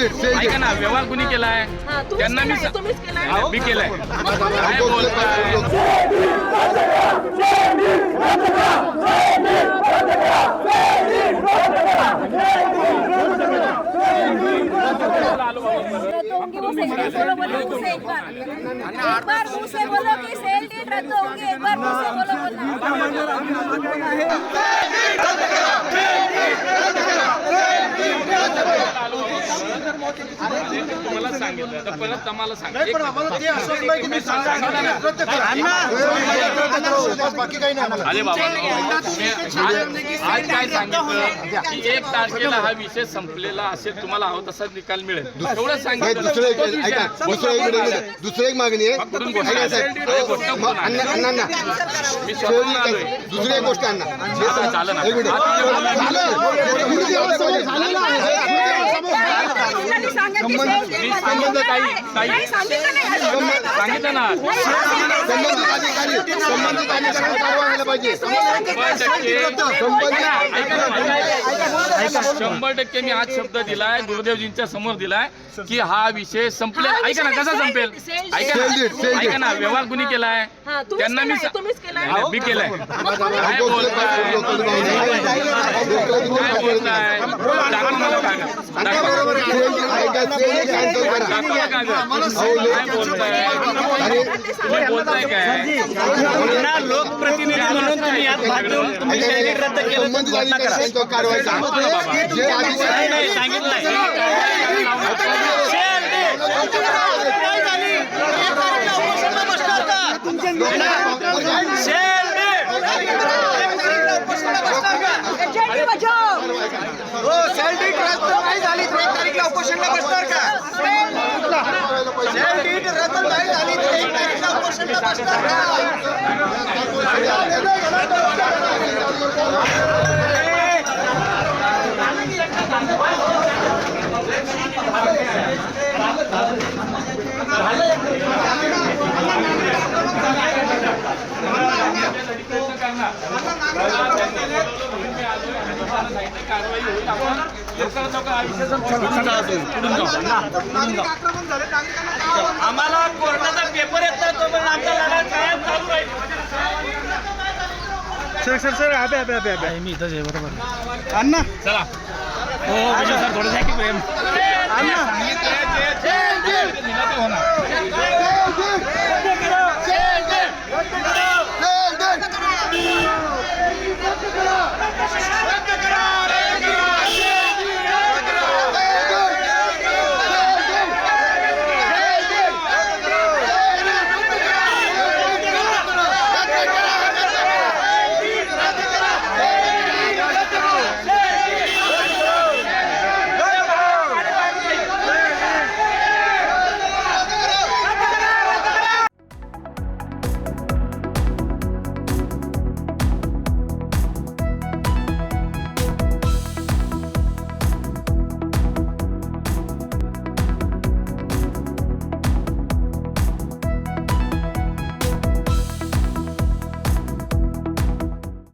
ऐका ना व्यवहार कुणी केलाय? हा, तुम्हीच त्यांना मी केलाय, तुम्हीच केलाय. हा, मी केलाय. काय बोलताय? रद्द होंगी वो बोलो बोलो मुंह से एक बार एक बार मुंह से बोलो कि सेल डीड रद्द होंगी एक बार मुंह से बोलो बोलना तुम्हाला सांगितलं तर परत आम्हाला सांगा नाही पण आम्हाला ते असं नाही की मी सांगितलं ना, रद्द अरे बाबा आज काय सांगितलं की एक तारखेला हा विषय संपलेला असेल तुम्हाला हवं तसा निकाल मिळेल एवढं सांगितलं दुसरं एक मागणी आहे मी आलोय दुसरी एक गोष्ट अण्णा झालं ना सांगितलं. संबंधित अधिकाऱ्यांना कारवाई व्हायला पाहिजे ना, शंभर टक्के मी आज शब्द दिलाय गुरुदेवजींच्या समोर दिलाय की हा विषय संपलेला ऐका ना कसा संपेल? ऐका ना ऐका ना व्यवहार कुणी केलाय त्यांना मी सा- नाही, नाही, मी केलाय. काय बोलताय? काय बोलताय? दाखवा मला कागद. दाखवा. बरोबर आहे. ऐका, सेल एक cancel करा. दाखवा मला कागद. काय? बोलताय तुम्ही बोलताय काय? लोकप्रतिनिधी म्हणून तुम्ही यात भाग घेऊन तुम्ही ऐका, रद्द केलं तर घोषणा करा कारवाई नाही. नाही. सांगितलंय. Share day. हो, शेअर रद्द नाही झाली एक तारीखला उपोषणला बसणार का शेअर रद्द नाही झाली एक तारीखला उपोषणला बसणार का आम्हाला कोर्टाचा पेपर येत नाही तो पण आमचा लढा कायम चालू आहे सर सर सर आबे आबे आबे आबे. मी इथंच आहे बरोबर. अण्णा. चला. हो विजय सर थोडं प्रेम सांगितलं